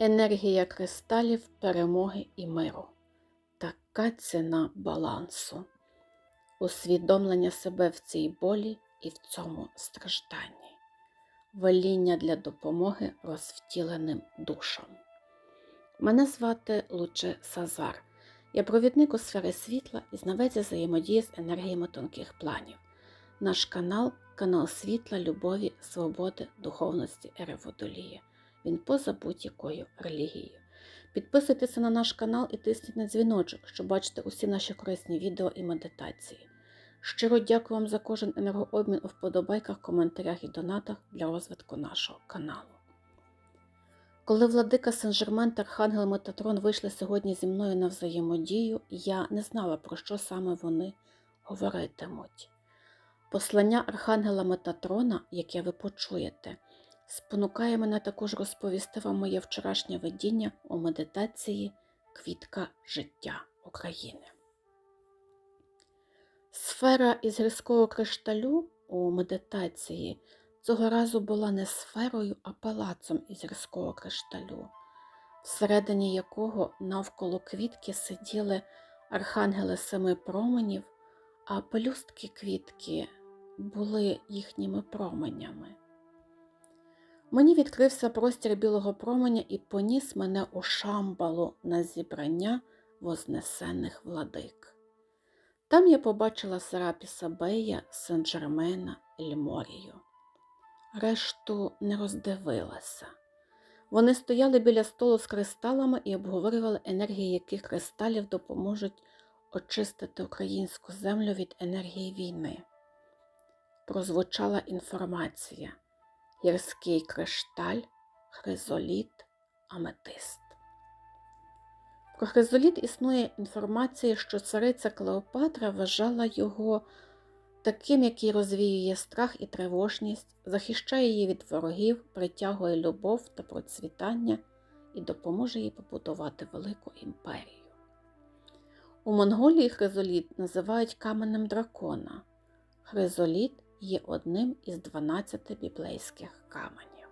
Енергія кристалів перемоги і миру. Така ціна балансу, усвідомлення себе в цій болі і в цьому стражданні, веління для допомоги розвтіленим душам. Мене звати Луче Сазар. Я провідник у сфери світла і знавець взаємодії з енергіями тонких планів. Наш канал канал світла, любові, свободи, духовності ери Водолія. Він поза будь-якою релігією. Підписуйтеся на наш канал і тисніть на дзвіночок, щоб бачити усі наші корисні відео і медитації. Щиро дякую вам за кожен енергообмін у вподобайках, коментарях і донатах для розвитку нашого каналу. Коли владика Сен-Жермен та Архангел Метатрон вийшли сьогодні зі мною на взаємодію, я не знала, про що саме вони говоритимуть. Послання Архангела Метатрона, яке ви почуєте, спонукає мене також розповісти вам моє вчорашнє видіння у медитації Квітка життя України. Сфера із гірського кришталю у медитації цього разу була не сферою, а палацом із гірського кришталю, всередині якого навколо квітки сиділи архангели семи променів, а пелюстки квітки були їхніми променями. Мені відкрився простір білого променя і поніс мене у шамбалу на зібрання вознесених владик. Там я побачила Серапіса Бея, Сен-Джермена, Ельморію. Решту не роздивилася. Вони стояли біля столу з кристалами і обговорювали енергії, яких кристалів допоможуть очистити українську землю від енергії війни. Прозвучала інформація гірський кришталь, хризоліт, аметист. Про хризоліт існує інформація, що цариця Клеопатра вважала його таким, який розвіює страх і тривожність, захищає її від ворогів, притягує любов та процвітання і допоможе їй побудувати велику імперію. У Монголії хризоліт називають каменем дракона. Хризоліт є одним із 12 біблейських каменів.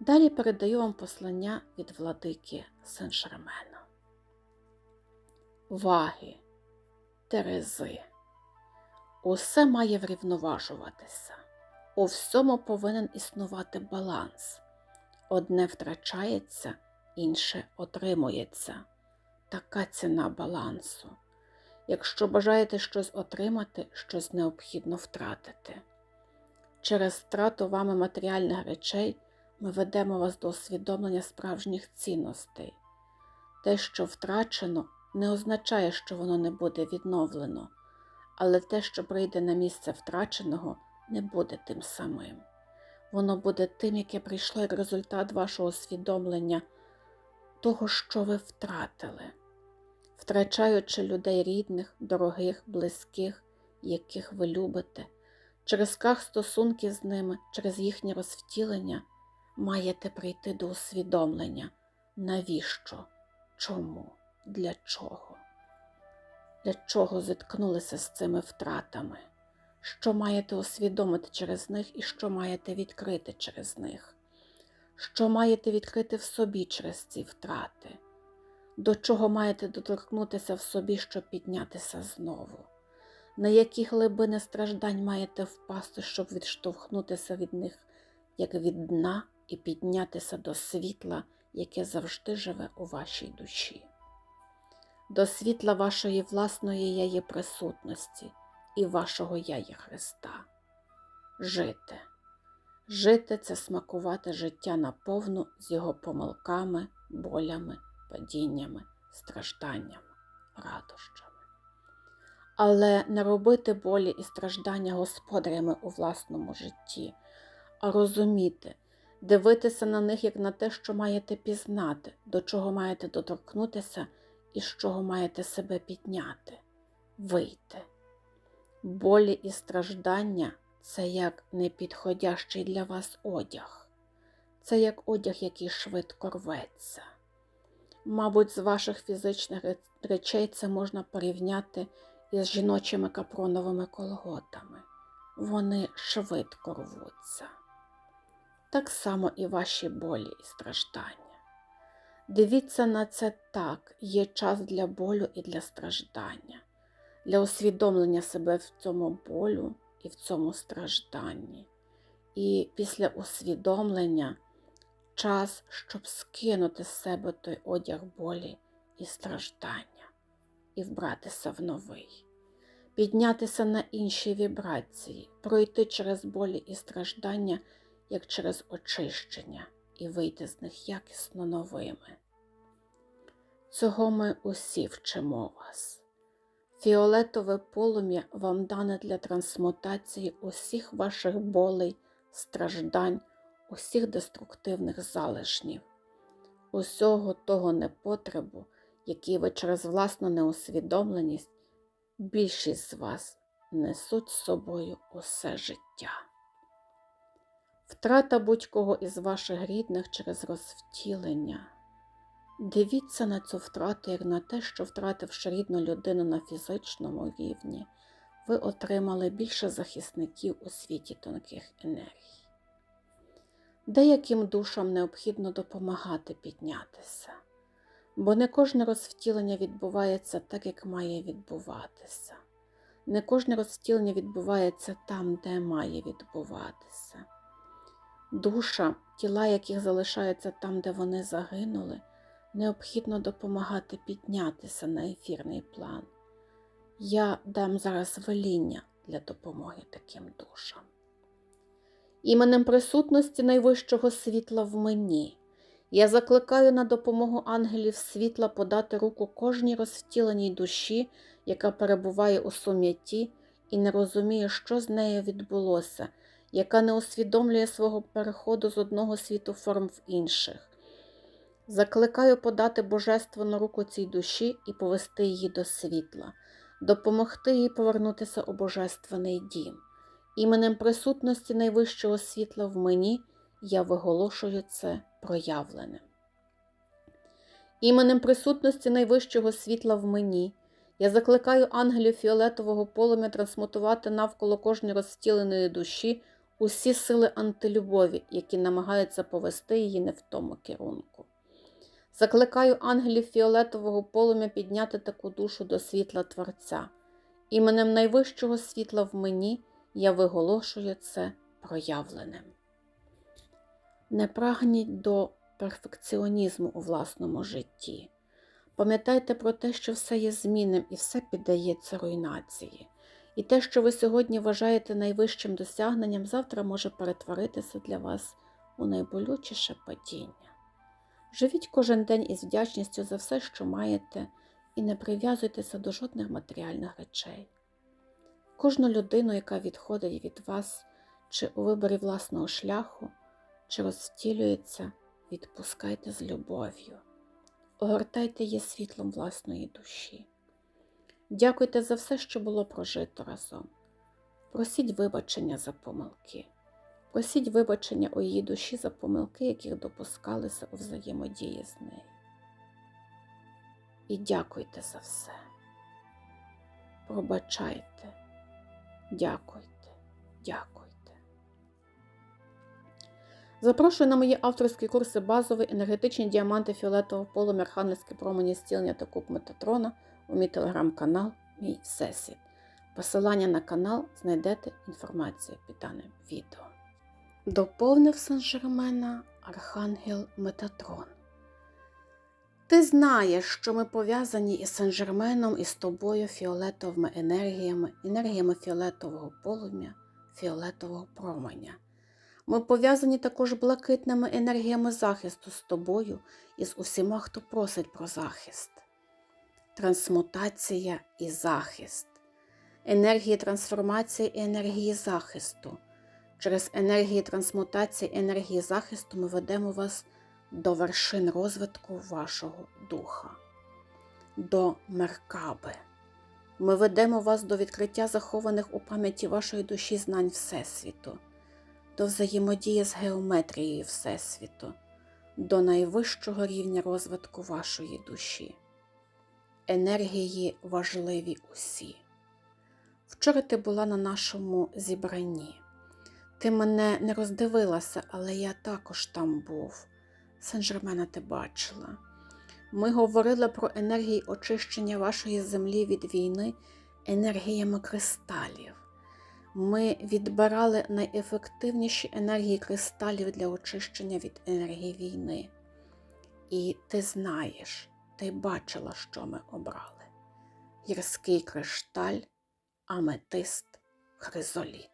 Далі передаю вам послання від владики Сен-Шермена. Ваги, Терези. Усе має врівноважуватися. У всьому повинен існувати баланс. Одне втрачається, інше отримується. Така ціна балансу. Якщо бажаєте щось отримати, щось необхідно втратити. Через втрату вами матеріальних речей ми ведемо вас до усвідомлення справжніх цінностей. Те, що втрачено, не означає, що воно не буде відновлено, але те, що прийде на місце втраченого, не буде тим самим. Воно буде тим, яке прийшло як результат вашого усвідомлення того, що ви втратили втрачаючи людей рідних, дорогих, близьких, яких ви любите, через крах стосунки з ними, через їхнє розвтілення, маєте прийти до усвідомлення, навіщо, чому, для чого? Для чого зіткнулися з цими втратами? Що маєте усвідомити через них і що маєте відкрити через них? Що маєте відкрити в собі через ці втрати? До чого маєте доторкнутися в собі, щоб піднятися знову, на які глибини страждань маєте впасти, щоб відштовхнутися від них, як від дна, і піднятися до світла, яке завжди живе у вашій душі, до світла вашої власної яї присутності і вашого яї Христа. Жити. Жити це смакувати життя наповну з його помилками, болями падіннями, стражданнями, радощами. Але не робити болі і страждання господарями у власному житті, а розуміти, дивитися на них як на те, що маєте пізнати, до чого маєте доторкнутися і з чого маєте себе підняти, вийти. Болі і страждання це як непідходящий для вас одяг, це як одяг, який швидко рветься. Мабуть, з ваших фізичних речей це можна порівняти із жіночими капроновими колготами. Вони швидко рвуться. так само і ваші болі і страждання. Дивіться на це так, є час для болю і для страждання, для усвідомлення себе в цьому болю і в цьому стражданні. І після усвідомлення час, щоб скинути з себе той одяг болі і страждання, і вбратися в новий, піднятися на інші вібрації, пройти через болі і страждання, як через очищення, і вийти з них якісно новими. Цього ми усі вчимо вас. Фіолетове полум'я вам дане для трансмутації усіх ваших болей, страждань, усіх деструктивних залишнів, усього того непотребу, який ви через власну неусвідомленість, більшість з вас несуть з собою усе життя. Втрата будь-кого із ваших рідних через розвтілення. Дивіться на цю втрату як на те, що, втративши рідну людину на фізичному рівні, ви отримали більше захисників у світі тонких енергій. Деяким душам необхідно допомагати піднятися, бо не кожне розвтілення відбувається так, як має відбуватися. Не кожне розвтілення відбувається там, де має відбуватися. Душа, тіла, яких залишаються там, де вони загинули, необхідно допомагати піднятися на ефірний план. Я дам зараз веління для допомоги таким душам. Іменем присутності найвищого світла в мені. Я закликаю на допомогу ангелів світла подати руку кожній розвтіленій душі, яка перебуває у сум'ятті і не розуміє, що з нею відбулося, яка не усвідомлює свого переходу з одного світу форм в інших. Закликаю подати божественну руку цій душі і повести її до світла, допомогти їй повернутися у божественний дім. Іменем присутності найвищого світла в мені я виголошую це проявленим. Іменем присутності найвищого світла в мені я закликаю ангелів фіолетового полум'я трансмутувати навколо кожної розстіленої душі усі сили антилюбові, які намагаються повести її не в тому керунку. Закликаю ангелів фіолетового полум'я підняти таку душу до світла Творця. Іменем найвищого світла в мені я виголошую це проявленим. Не прагніть до перфекціонізму у власному житті. Пам'ятайте про те, що все є змінним і все піддається руйнації. І те, що ви сьогодні вважаєте найвищим досягненням, завтра може перетворитися для вас у найболючіше падіння. Живіть кожен день із вдячністю за все, що маєте, і не прив'язуйтеся до жодних матеріальних речей. Кожну людину, яка відходить від вас, чи у виборі власного шляху, чи розстілюється, відпускайте з любов'ю, огортайте її світлом власної душі. Дякуйте за все, що було прожито разом. Просіть вибачення за помилки. Просіть вибачення у її душі за помилки, яких допускалися у взаємодії з нею. І дякуйте за все. Пробачайте, дякуйте, дякуйте. Запрошую на мої авторські курси базові енергетичні діаманти фіолетового полум'я, архангельське промені зцілення та куб Метатрона у мій телеграм-канал Мій Всесвіт. Посилання на канал знайдете інформацію під даним відео. Доповнив Сан-Жермена Архангел Метатрон. Ти знаєш, що ми пов'язані із Сен-Жерменом і з тобою фіолетовими енергіями, енергіями фіолетового полум'я, фіолетового променя. Ми пов'язані також блакитними енергіями захисту з тобою і з усіма, хто просить про захист. Трансмутація і захист, енергії трансформації і енергії захисту. Через енергії трансмутації, енергії захисту ми ведемо вас до вершин розвитку вашого духа, до меркаби. Ми ведемо вас до відкриття захованих у пам'яті вашої душі знань Всесвіту, до взаємодії з геометрією Всесвіту, до найвищого рівня розвитку вашої душі. Енергії важливі усі. Вчора ти була на нашому зібранні. Ти мене не роздивилася, але я також там був. Сен-Жермена ти бачила. Ми говорили про енергії очищення вашої землі від війни енергіями кристалів. Ми відбирали найефективніші енергії кристалів для очищення від енергії війни. І ти знаєш, ти бачила, що ми обрали: гірський кришталь, аметист, хризоліт.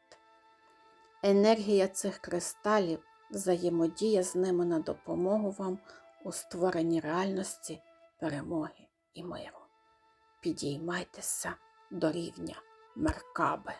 Енергія цих кристалів взаємодіє з ними на допомогу вам у створенні реальності, перемоги і миру. Підіймайтеся до рівня Меркаби.